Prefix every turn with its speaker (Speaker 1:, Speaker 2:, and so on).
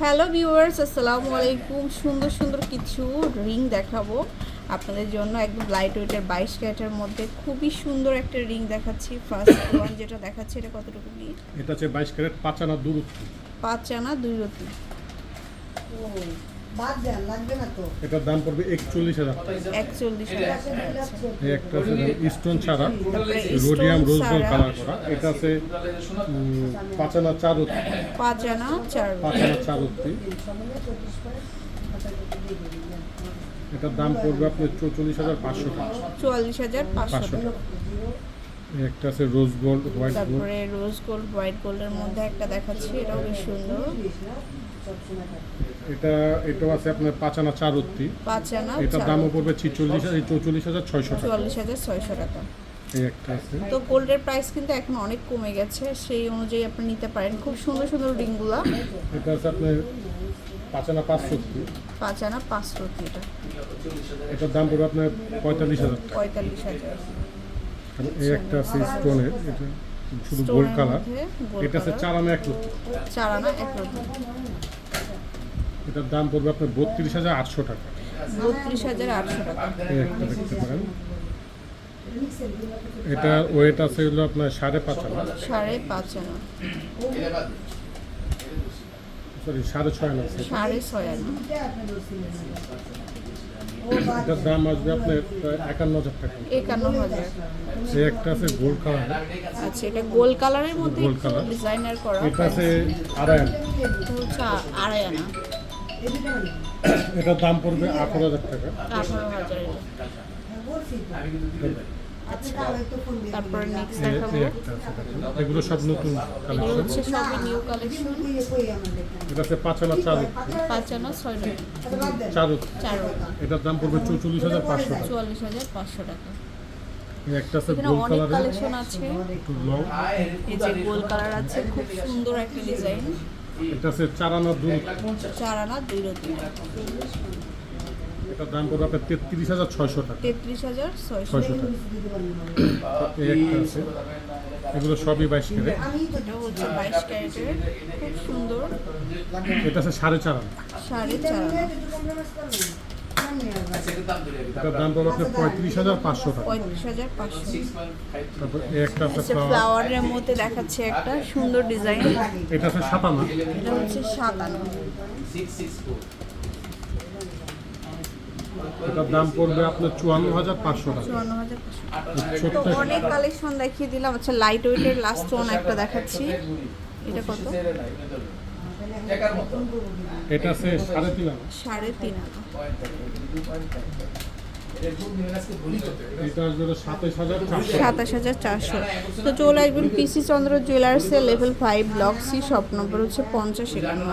Speaker 1: Hello viewers আসসালামু আলাইকুম। সুন্দর সুন্দর কিছু রিং দেখাবো। আপনাদের জন্য একদম লাইট ওয়েটের বাইশ ক্যারেটের মধ্যে খুবই সুন্দর একটা রিং দেখাচ্ছি। ফার্স্ট ওয়ান যেটা দেখাচ্ছি এটা কতটুকু নিয়ে
Speaker 2: এটা হচ্ছে বাইশ ক্যারেট পাঁচ আনা দূরত্ব
Speaker 1: পাঁচ আনা দুই রতি
Speaker 3: ও, বাদ দেন লাগবে না তো।
Speaker 2: এটার দাম পড়বে একচল্লিশ হাজার। একটা আছে স্টোন ছাড়া rhodium
Speaker 1: stone
Speaker 2: rose gold colour করা। এটা আছে উম, পাঁচ আনা চার উত্তি
Speaker 1: পাঁচ আনা চার
Speaker 2: পাঁচ আনা চার। এটার দাম পড়বে আপনার চৌচল্লিশ হাজার পাঁচশো টাকা।
Speaker 1: চুয়াল্লিশ হাজার পাঁচশো টাকা।
Speaker 2: একটা আছে রোজ গোল্ড হোয়াইট গোল্ড
Speaker 1: তারপরে রোজ গোল্ড হোয়াইট গোল্ডের মধ্যে একটা দেখাচ্ছি এটাও বেশ সুন্দর।
Speaker 2: এটা এটাও আছে আপনার পাঁচ আনা চার উত্তি
Speaker 1: পাঁচ আনা
Speaker 2: এটার দামও পড়বে ছিচল্লিশ হাজার চৌচল্লিশ হাজার ছয়শো টাকা।
Speaker 1: চুয়াল্লিশ হাজার ছয়শো টাকা।
Speaker 2: এই একটা আছে।
Speaker 1: তো গোল্ডের প্রাইস কিন্তু এখন অনেক কমে গেছে সেই অনুযায়ী আপনি নিতে পারেন। খুব সুন্দর সুন্দর রিংগুলা।
Speaker 2: এটা আছে আপনার পাঁচ আনা পাঁচ সত্যি
Speaker 1: পাঁচ আনা পাঁচ রতি এটা
Speaker 2: এটার দাম পড়বে আপনার পঁয়তাল্লিশ হাজার টাকা।
Speaker 1: পঁয়তাল্লিশ হাজার।
Speaker 2: এই একটা আছে স্টোনের এটা শুধু গোল্ড কালার এটা আছে চার আনা এক লক্ষ।
Speaker 1: চার আনা এক রতি
Speaker 2: এটার দাম পড়বে আপনার বত্রিশ হাজার আটশো টাকা।
Speaker 1: বত্রিশ হাজার আটশো টাকা।
Speaker 2: একটা দেখতে পারেন। এটা ওয়েট আছে হলো আপনার সাড়ে পাঁচ আনা।
Speaker 1: সাড়ে পাঁচ আনা।
Speaker 2: সরি সাড়ে ছয় আনা
Speaker 1: সাড়ে ছয় আনা।
Speaker 2: এটার দাম আসবে আপনার একান্ন হাজার টাকা।
Speaker 1: একান্ন হাজার।
Speaker 2: একটা আছে গোল্ড কালার।
Speaker 1: আচ্ছা এটা গোল কালারের মধ্যে
Speaker 2: গোল কালার।
Speaker 1: ডিজাইনার করা
Speaker 2: এটা আছে আড়াই আনা।
Speaker 1: এটা হচ্ছে আ- আড়াই আনা।
Speaker 2: এটার দাম পড়বে আঠারো হাজার টাকা।
Speaker 1: আঠারো হাজার
Speaker 3: দিয়ে
Speaker 1: তারপরে নেক্সট দেখাবো।
Speaker 2: এগুলো সব নতুন কালেকশন
Speaker 1: হচ্ছে সবই নিউ কালেকশন।
Speaker 2: এটা আছে পাঁচ আনা চার
Speaker 1: পাঁচ আনা ছয় টাকা
Speaker 3: আচ্ছা, বাদ
Speaker 2: চার
Speaker 1: চার
Speaker 2: এটার দাম পড়বে চৌচল্লিশ হাজার পাঁচশো টাকা।
Speaker 1: চুয়াল্লিশ হাজার পাঁচশো টাকা।
Speaker 2: একটা আছে
Speaker 1: অনেক
Speaker 2: কালারের
Speaker 1: কালেকশন আছে।
Speaker 2: একটু লং
Speaker 1: এই যে গোল কালার আছে খুব সুন্দর একটা ডিজাইন
Speaker 2: এটা আছে চার আনা দূর
Speaker 1: চার দুই
Speaker 2: দাম পড়বে আপনার তেত্রিশ হাজার ছয়শো টাকা।
Speaker 1: তেত্রিশ হাজার ছয়শো।
Speaker 2: টাকা। এগুলো সবই বাইশ ক্যারেট।
Speaker 1: এটা হচ্ছে বাইশ ক্যারেটের। খুব সুন্দর।
Speaker 2: এটা আছে সাড়ে চার
Speaker 1: সাড়ে
Speaker 3: এটা
Speaker 1: চার।
Speaker 2: এটার দাম পড়বে আপনার পঁয়ত্রিশ হাজার পাঁচশো টাকা।
Speaker 1: পঁয়ত্রিশ হাজার পাঁচশো।
Speaker 2: তারপর একটা
Speaker 1: ফ্লাওয়ারের মধ্যে দেখাচ্ছে একটা সুন্দর ডিজাইন।
Speaker 2: এটা আছে সাত
Speaker 1: এটা হচ্ছে সাত আনা।
Speaker 2: এটার দাম পড়বে আপনার চুয়ান্ন হাজার পাঁচশো টাকা।
Speaker 1: তো অনেক কালেকশন দেখিয়ে দিলাম। আচ্ছা লাইট ওয়েটের লাস্ট ওয়ান একটা দেখাচ্ছি। এটা কত?
Speaker 2: এটা আছে সাড়ে তিন
Speaker 1: সাড়ে তিন সাতাশ হাজার চারশো। তো চলে আসবেন PC Chandra জুয়েলার্সের level five block C shop number হচ্ছে পঞ্চাশ একান্ন।